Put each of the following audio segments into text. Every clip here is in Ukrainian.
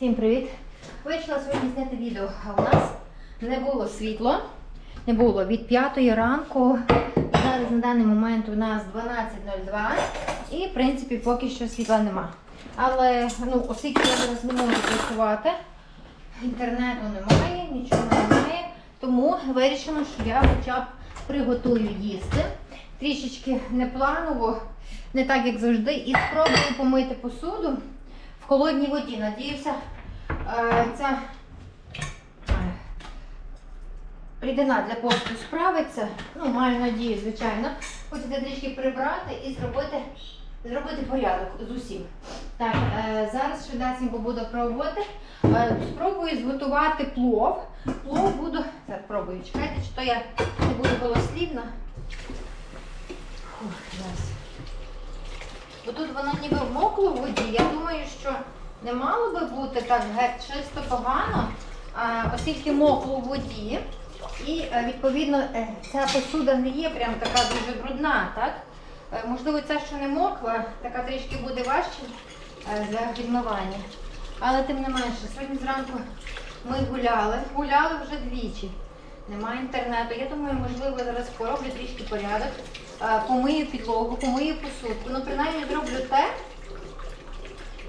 Всім привіт! Вирішила сьогодні зняти відео. А у нас не було світло, не було від 5 ранку. Зараз на даний момент у нас 12.02 і, в принципі, поки що світла нема. Але ну, оскільки я зараз не можу працювати, інтернету немає, нічого немає, тому вирішено, що я хоча б приготую їсти. Трішечки непланово, не так як завжди, і спробую помити посуду холодній воді. Надіюся, е, ця е, рідина для посуду справиться. Ну, маю надію, звичайно. Хочете трішки прибрати і зробити, зробити порядок з усім. Так, е, зараз швидесенько буду пробувати. Спробую зготувати плов. Плов буду. Зараз пробую, чекайте, чи то я не буду голослівна. Фух, зараз. Бо тут воно ніби вмокло в воді. Я думаю, що не мало би бути так геть чисто погано, а, оскільки мокло в воді. І е, відповідно е, ця посуда не є прям така дуже брудна, так? Е, Можливо, ця, що не мокла, така трішки буде важче для відмивання. Але тим не менше, сьогодні зранку ми гуляли, гуляли вже двічі. Немає інтернету. Я думаю, можливо, зараз пороблю трішки порядок, помию підлогу, помию посудку. Ну, принаймні зроблю те,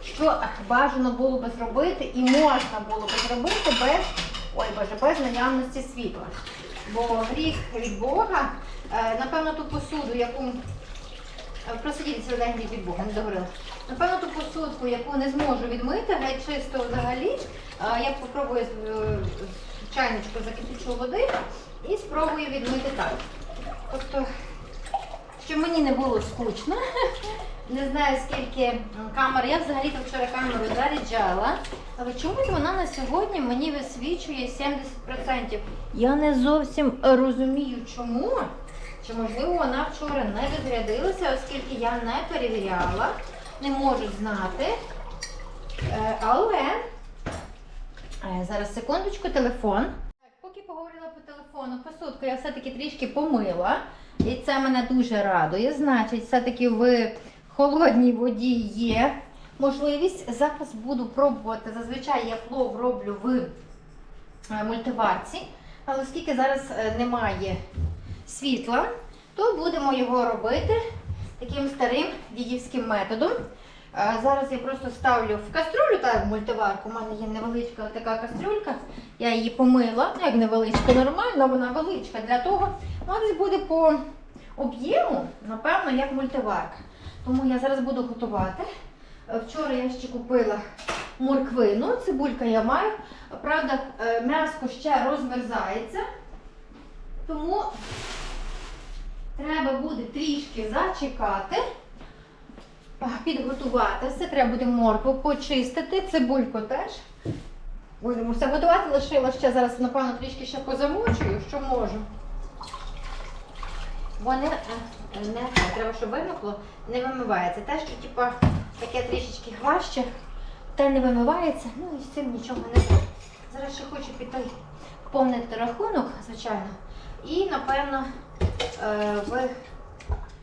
що бажано було би зробити і можна було би зробити без, ой Боже, без наявності світла. Бо гріх від Бога, е, напевно, ту посуду, яку е, просидіться день від Бога, не договорила. Напевно, ту посудку, яку не зможу відмити, геть чисто взагалі, е, я е, з чайничку закипячу води і спробую відмити так. Тобто, щоб мені не було скучно. Не знаю скільки камер. Я взагалі-то вчора камеру заряджала. Але чомусь вона на сьогодні мені висвічує 70%. Я не зовсім розумію, чому. Чи можливо вона вчора не розрядилася, оскільки я не перевіряла, не можу знати. Е, Але е, зараз секундочку, телефон. Так, поки поговорила по телефону, посудку я все-таки трішки помила. І це мене дуже радує. Значить, все-таки в холодній воді є можливість. Зараз буду пробувати. Зазвичай я плов роблю в е, мультиварці, але оскільки зараз е, немає світла, то будемо його робити таким старим дідівським методом. Е, Зараз я просто ставлю в каструлю, так, в мультиварку. У мене є невеличка така кастрюлька. Я її помила. Ну, як невеличка, нормальна, вона величка. Для того вона десь буде по об'єму, напевно, як мультиварка. Тому я зараз буду готувати. Е, Вчора я ще купила морквину, цибулька я маю. Правда, е, м'яско ще розмерзається. Тому треба буде трішки зачекати, підготувати. Все треба буде моркву почистити, цибульку теж. Будемо все готувати, лишила ще зараз, напевно, трішки ще позамочую, що можу. Вони е, не треба, щоб вимокло, не вимивається. Те, що типа, таке трішечки хваще, те не вимивається, ну і з цим нічого не буде. Зараз ще хочу піти поповнити рахунок, звичайно. І, напевно, е,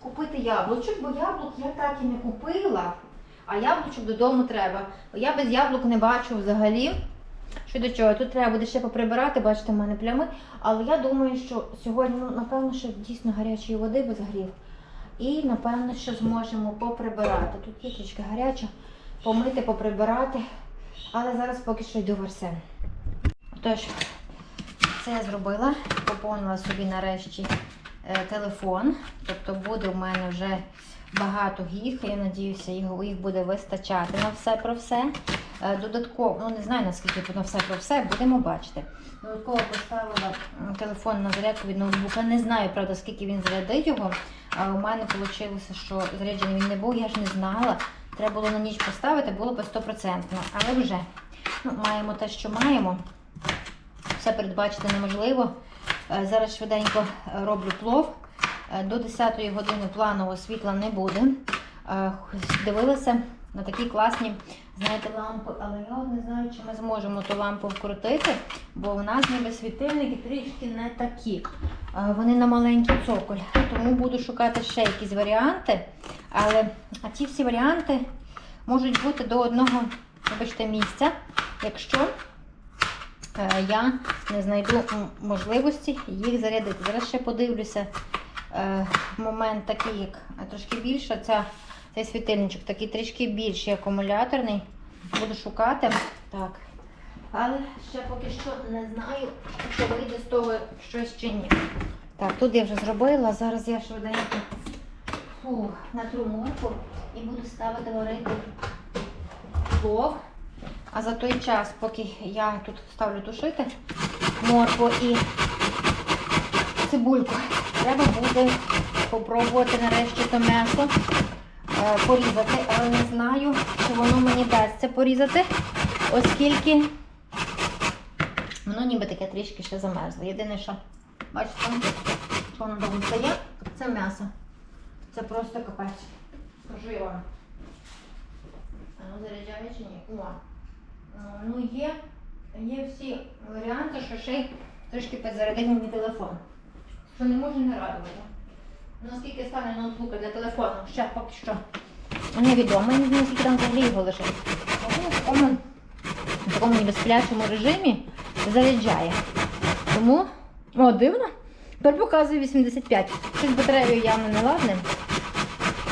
купити яблучок, бо яблук я так і не купила, а яблучок додому треба. Я без яблук не бачу взагалі. Що до чого? Тут треба буде ще поприбирати, бачите, в мене плями. Але я думаю, що сьогодні, ну, напевно, що дійсно гарячої води без грів. І, напевно, що зможемо поприбирати. Тут є трішки гаряча, помити, поприбирати. Але зараз поки що йду в Арсен. Тож, це я зробила. Поповнила собі нарешті е, телефон. Тобто буде в мене вже багато гіг. Я їх, їх буде вистачати на все про все. Е, Додатково, ну не знаю наскільки на все про все, будемо бачити. Додатково поставила телефон на зарядку від ноутбука. Не знаю, правда, скільки він зарядить його. А у мене вийшло, що заряджений він не був, я ж не знала. Треба було на ніч поставити, було б 100%. Але вже ну, маємо те, що маємо. Все передбачити неможливо. Е, Зараз швиденько е, роблю плов. До 10 години планового світла не буде. Дивилася на такі класні, знаєте, лампи, але я не знаю, чи ми зможемо ту лампу вкрутити, бо в нас ніби світильники трішки не такі. Е, Вони на маленький цоколь. Тому буду шукати ще якісь варіанти. Але а ті всі варіанти можуть бути до одного, вибачте, місця. якщо е, я не знайду можливості їх зарядити. Зараз ще подивлюся е, момент такий, як трошки більше. Ця, цей світильничок такий трішки більший, акумуляторний. Буду шукати. Так. Але ще поки що не знаю, чи вийде з того щось чи ні. Так, тут я вже зробила. Зараз я швиденько фу, натру морку і буду ставити варити плов. А за той час, поки я тут ставлю тушити моркву і цибульку, треба буде попробувати нарешті то м'ясо порізати, але не знаю, чи воно мені дасться порізати, оскільки воно ніби таке трішки ще замерзло. Єдине, що бачите, що воно довго стає, це м'ясо. Це просто капець. Скажу я вам. Заряджає чи ні? О. Ну є, є всі варіанти, що ще й трішки підзарядив мені телефон. Що не може не радувати. Наскільки стане ноутбука для телефону, ще поки що невідомо, я не знаю, скільки там взагалі його лежить. В такому, в такому ніби режимі заряджає. Тому, о, дивно. Тепер показує 85. Щось з батареєю явно не ладне.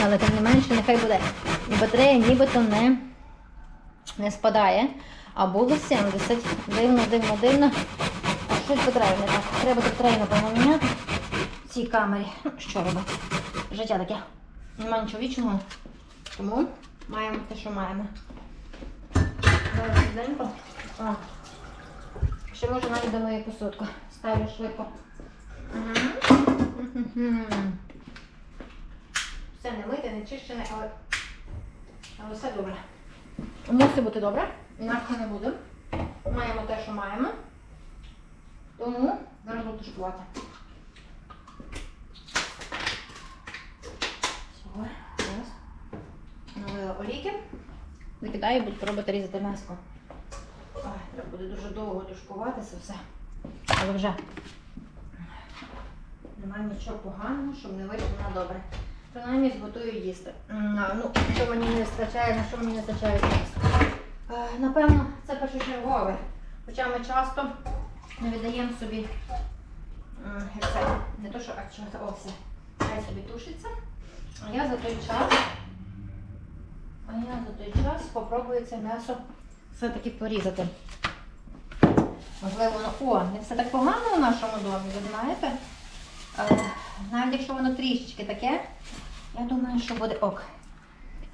Але тим не менше, нехай буде. І батарея нібито не, не спадає. А було 70. Дивно, дивно, дивно. Щось з батареєю не так. Треба батарею, напевно, міняти в цій камері. Що робити? Життя таке. Нема нічого вічного. Тому маємо те, що маємо. Зараз. Ще можу навіть до моєї посудку. Ставлю швидко. Все не мите, не чищене, але, але все добре. Мусить бути добре, інакше не буде. Маємо те, що маємо. Тому зараз буду тушкувати. Зараз. Налила олійки. Викидаю, буду пробувати різати м'ясо. Треба буде дуже довго тушкувати це все. Але вже немає нічого поганого, щоб не вийшло на добре. Принаймні зготую їсти. Ну, що мені не вистачає, на що мені не вистачає часу. Е, Напевно, це першочергове. Хоча ми часто не віддаємо собі як це, не то, що а чого це, о, все. Хай собі тушиться. А я за той час, а я за той час спробую це м'ясо все-таки порізати. Можливо, воно. О, не все так погано у нашому домі, ви знаєте. Е, Навіть якщо воно трішечки таке, я думаю, що буде ок.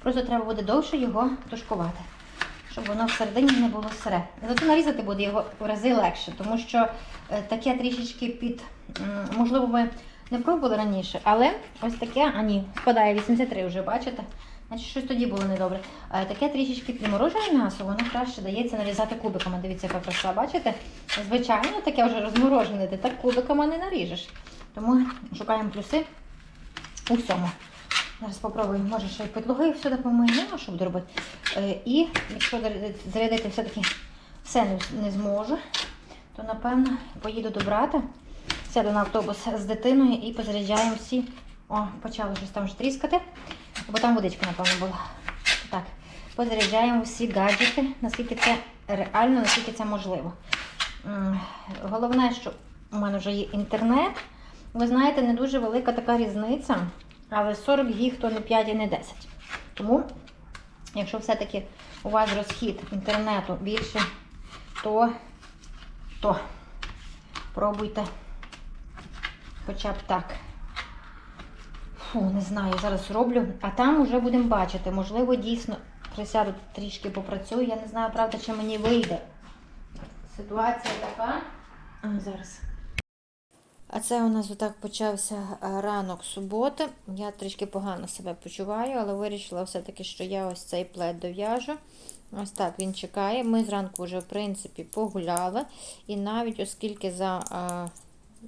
Просто треба буде довше його тушкувати, щоб воно всередині не було сире. Зато нарізати буде його в рази легше, тому що е, таке трішечки під, можливо, ви не пробували раніше, але ось таке, а ні, спадає 83 вже, бачите? Значить, щось тоді було недобре. Е, Таке трішечки підморожене м'ясо, воно краще дається нарізати кубиками. Дивіться, яка краса, бачите? Звичайно, таке вже розморожене, ти так кубиками не наріжеш. Тому шукаємо плюси у всьому. Зараз спробуємо, може ще й підлоги сюди помиємо, що буду робити. Е, І якщо зарядити- все-таки все не зможу, то напевно поїду до брата, сяду на автобус з дитиною і позаряджаємо всі. О, почало щось там вже тріскати, бо там водичка, напевно, була. Так, позаряджаємо всі гаджети, наскільки це реально, наскільки це можливо. Головне, що у мене вже є інтернет. Ви знаєте, не дуже велика така різниця, але 40 гіг то не 5 і не 10. Тому, якщо все-таки у вас розхід інтернету більше, то, то пробуйте хоча б так. Фу, не знаю, зараз роблю. А там вже будемо бачити. Можливо, дійсно присяду трішки попрацюю. Я не знаю, правда, чи мені вийде. Ситуація така. А, зараз. А це у нас отак почався е, ранок суботи. Я трішки погано себе почуваю, але вирішила все-таки, що я ось цей плед дов'яжу. Ось так він чекає. Ми зранку вже, в принципі, погуляли. І навіть оскільки за а,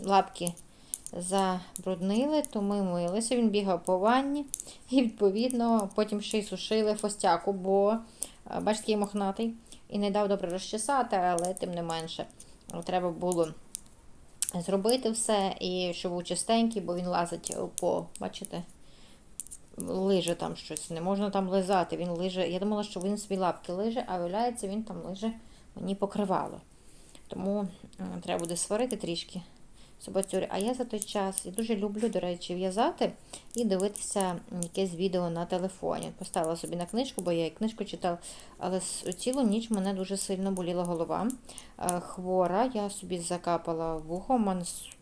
лапки забруднили, то ми милися. Він бігав по ванні. І, відповідно, потім ще й сушили фостяку, бо, бачите, який мохнатий. І не дав добре розчесати, але тим не менше. Треба було зробити все, і щоб був чистенький, бо він лазить по, бачите, лиже там щось. Не можна там лизати. Він лиже. Я думала, що він собі лапки лиже, а виявляється, він там лиже мені покривало. Тому треба буде сварити трішки собацюрі. А я за той час я дуже люблю, до речі, в'язати і дивитися якесь відео на телефоні. Поставила собі на книжку, бо я і книжку читала, але цілу ніч мене дуже сильно боліла голова. Е, Хвора, я собі закапала вухо,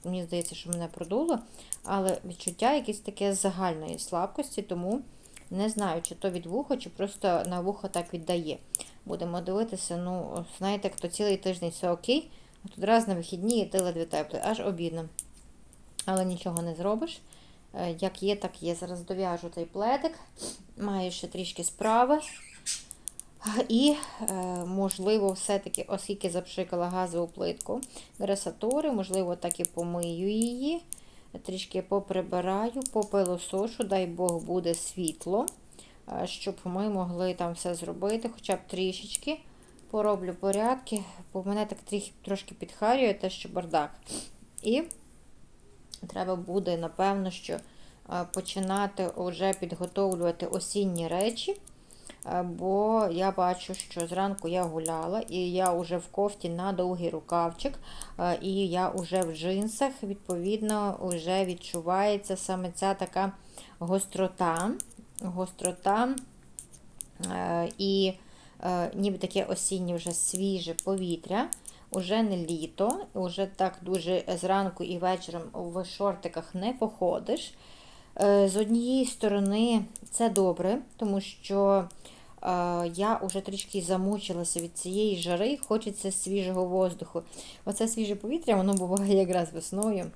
мені здається, що мене продуло, але відчуття якесь таке загальної слабкості, тому не знаю, чи то від вуха, чи просто на вухо так віддає. Будемо дивитися, ну, знаєте, хто цілий тиждень все окей, тут раз на вихідні ти ледве теплий, аж обідно. Але нічого не зробиш. Е, Як є, так є. Зараз дов'яжу цей пледик. Маю ще трішки справи. І, е, можливо, все-таки, оскільки запшикала газову плитку гресатури, можливо, так і помию її. Трішки поприбираю, попилосошу, дай Бог буде світло, е, щоб ми могли там все зробити, хоча б трішечки. Пороблю порядки, бо мене так трошки підхарює те, що бардак. І треба буде, напевно, що е, починати вже підготовлювати осінні речі. Е, Бо я бачу, що зранку я гуляла, і я вже в кофті на довгий рукавчик, е, і я вже в джинсах, відповідно, вже відчувається саме ця така гострота. Гострота і ніби таке осіннє вже свіже повітря. Уже не літо, уже так дуже зранку і вечором в шортиках не походиш. Е, З однієї сторони, це добре, тому що е, я вже трішки замучилася від цієї жари, хочеться свіжого воздуху. Оце свіже повітря, воно буває якраз весною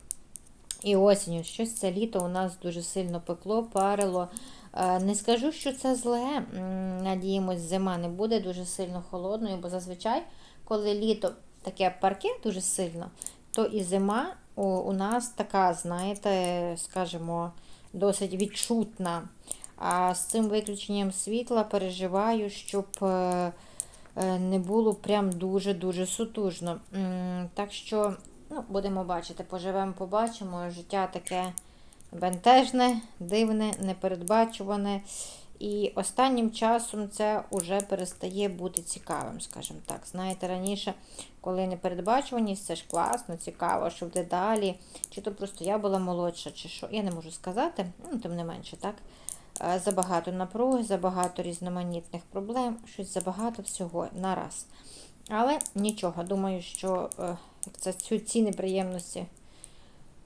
і осінню. Щось це літо у нас дуже сильно пекло, парило. Е, Не скажу, що це зле. Надіємось, зима не буде дуже сильно холодною, бо зазвичай, коли літо таке парке дуже сильно, то і зима у, у нас така, знаєте, скажімо, досить відчутна. А з цим виключенням світла переживаю, щоб е, е, не було прям дуже-дуже сутужно. Так що, ну, будемо бачити, поживемо, побачимо. Життя таке бентежне, дивне, непередбачуване. І останнім часом це вже перестає бути цікавим, скажімо так. Знаєте, раніше, коли непередбачуваність, це ж класно, цікаво, що буде далі. Чи то просто я була молодша, чи що. Я не можу сказати, ну, тим не менше, так. Е, Забагато напруги, забагато різноманітних проблем, щось забагато всього нараз. Але нічого, думаю, що е, як це, ці неприємності,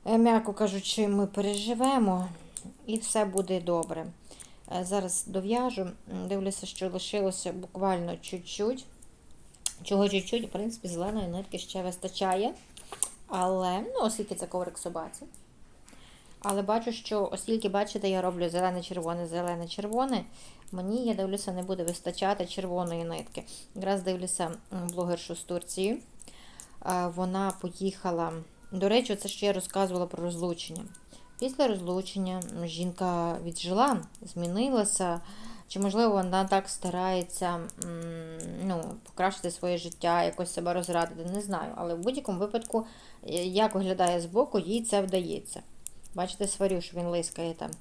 м'яко кажучи, ми переживемо і все буде добре. Е, Зараз дов'яжу, дивлюся, що лишилося буквально чуть-чуть. Чого чуть-чуть, в принципі, зеленої нитки ще вистачає. Але, ну, оскільки це коврик собаці. Але бачу, що оскільки, бачите, я роблю зелене-червоне, зелене-червоне, мені, я дивлюся, не буде вистачати червоної нитки. Якраз дивлюся блогершу з Турції. Е, Вона поїхала. До речі, це ще я розказувала про розлучення. Після розлучення жінка віджила, змінилася. Чи, можливо, вона так старається ну, покращити своє життя, якось себе розрадити, не знаю. Але в будь-якому випадку, е, як виглядає збоку, їй це вдається. Бачите, сварю, що він лискає там.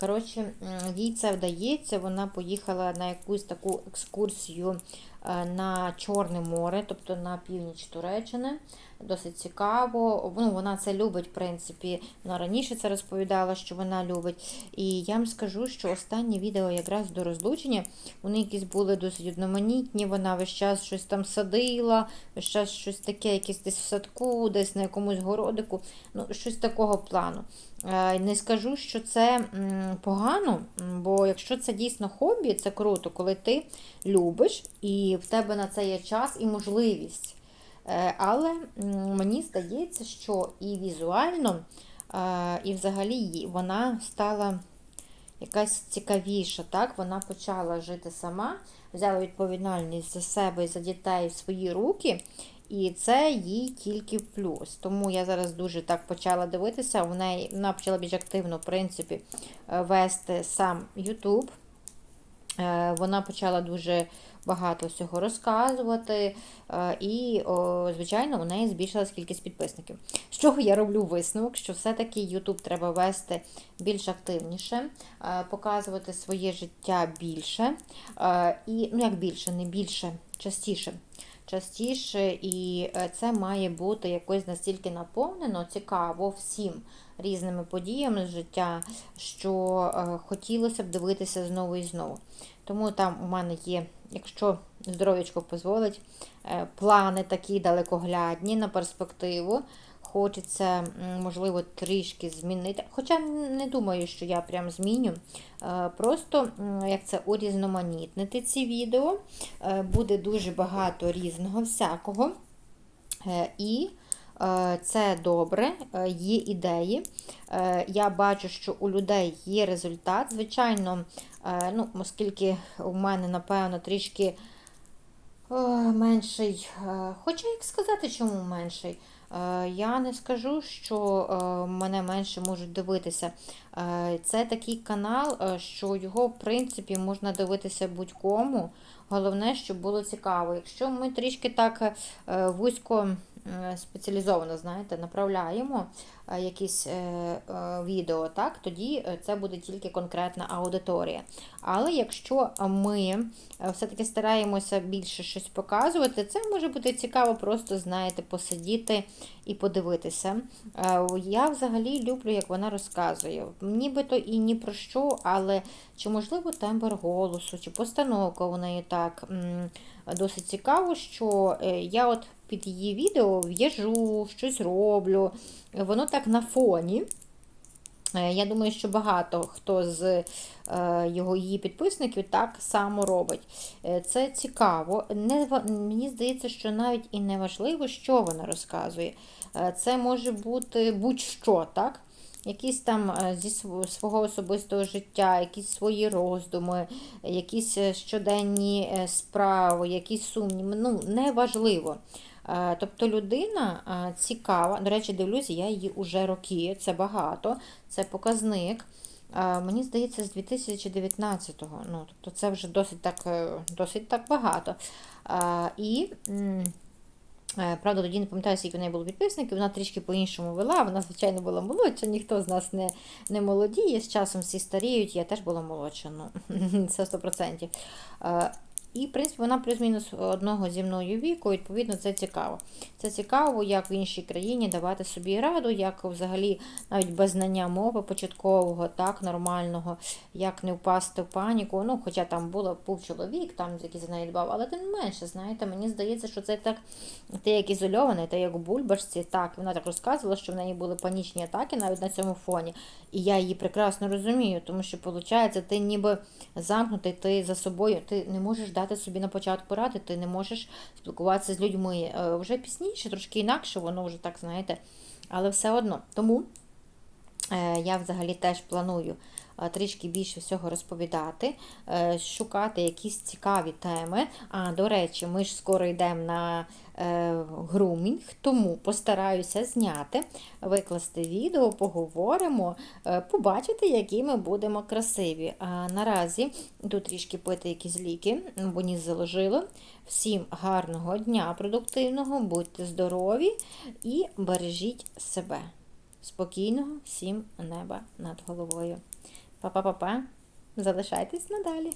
Коротше, їй це вдається. Вона поїхала на якусь таку екскурсію е, на Чорне море, тобто на північ Туреччини. Досить цікаво. Ну, вона це любить, в принципі. Вона раніше це розповідала, що вона любить. І я вам скажу, що останні відео якраз до розлучення вони якісь були досить одноманітні. Вона весь час щось там садила, весь час щось таке, якесь десь в садку, десь на якомусь городику. Ну, щось такого плану. Е, Не скажу, що це погано, бо якщо це дійсно хобі, це круто, коли ти любиш і в тебе на це є час і можливість. Е, Але мені здається, що і візуально, е, і взагалі вона стала якась цікавіша. Так? Вона почала жити сама, взяла відповідальність за себе і за дітей в свої руки. І це їй тільки плюс. Тому я зараз дуже так почала дивитися. В неї вона почала більш активно, в принципі, е, вести сам YouTube. Е, Вона почала дуже багато всього розказувати, е, і, звичайно, у неї збільшилась кількість підписників. З чого я роблю висновок, що все-таки YouTube треба вести більш активніше, е, показувати своє життя більше. І, ну як більше, не більше, частіше. частіше, і це має бути якось настільки наповнено, цікаво всім різними подіями з життя, що е, хотілося б дивитися знову і знову. Тому там у мене є, якщо здоров'ячко дозволить, е, плани такі далекоглядні на перспективу. Хочеться, можливо, трішки змінити. Хоча не думаю, що я прям зміню. Е, Просто як це урізноманітнити ці відео. Буде дуже багато різного всякого. І це добре, е, є ідеї. Е, Я бачу, що у людей є результат. Звичайно, е, ну, оскільки у мене, напевно, трішки е, менший. е, Хоча як сказати, чому менший? Е, Я не скажу, що е, мене менше можуть дивитися. Е, Це такий канал, що його, в принципі, можна дивитися будь-кому. Головне, щоб було цікаво. Якщо ми трішки так вузько спеціалізовано, знаєте, направляємо якісь відео, так, тоді це буде тільки конкретна аудиторія. Але якщо ми все-таки стараємося більше щось показувати, це може бути цікаво просто, знаєте, посидіти і подивитися. Е, Я взагалі люблю, як вона розказує. Нібито і ні про що, але чи можливо тембр голосу, чи постановка у неї так досить цікаво, що е, я от під її відео в'яжу, щось роблю. Воно так на фоні. Я думаю, що багато хто з е, його її підписників так само робить. Е, Це цікаво. Не, мені здається, що навіть і не важливо, що вона розказує. Е, Це може бути будь-що, так? Якісь там зі свого особистого життя, якісь свої роздуми, якісь щоденні справи, якісь сумніви. Ну, неважливо. Е, Тобто людина е, цікава. До речі, дивлюся, я її уже роки, це багато, це показник. Е, Мені здається, з 2019-го. Ну, тобто це вже досить так, досить так багато. І Правда, тоді не пам'ятаю, скільки в неї було підписників, вона трішки по-іншому вела. Вона, звичайно, була молодша, ніхто з нас не, не молодіє. З часом всі старіють, я теж була молодша, ну, це 100%. І, в принципі, вона плюс-мінус одного зі мною віку, відповідно, це цікаво. Це цікаво, як в іншій країні давати собі раду, як взагалі навіть без знання мови початкового, так, нормального, як не впасти в паніку. Ну, хоча там було, був чоловік, там, який за неї дбав, але тим не менше, знаєте, мені здається, що це так, ти як ізольований, ти як у бульбашці, так, вона так розказувала, що в неї були панічні атаки навіть на цьому фоні. І я її прекрасно розумію, тому що, виходить, ти ніби замкнутий, ти за собою, ти не можеш дати собі на початку ради, ти не можеш спілкуватися з людьми. Е, Вже пізніше, трошки інакше, воно вже так, знаєте, але все одно. Тому Я взагалі теж планую е, трішки більше всього розповідати, е, шукати якісь цікаві теми. А, до речі, ми ж скоро йдемо на е, грумінг, тому постараюся зняти, викласти відео, поговоримо, е, побачити, які ми будемо красиві. А наразі йду трішки пити якісь ліки, бо ніс заложило. Всім гарного дня продуктивного, будьте здорові і бережіть себе. Спокійного всім неба над головою. Па-па-па-па. Залишайтесь надалі.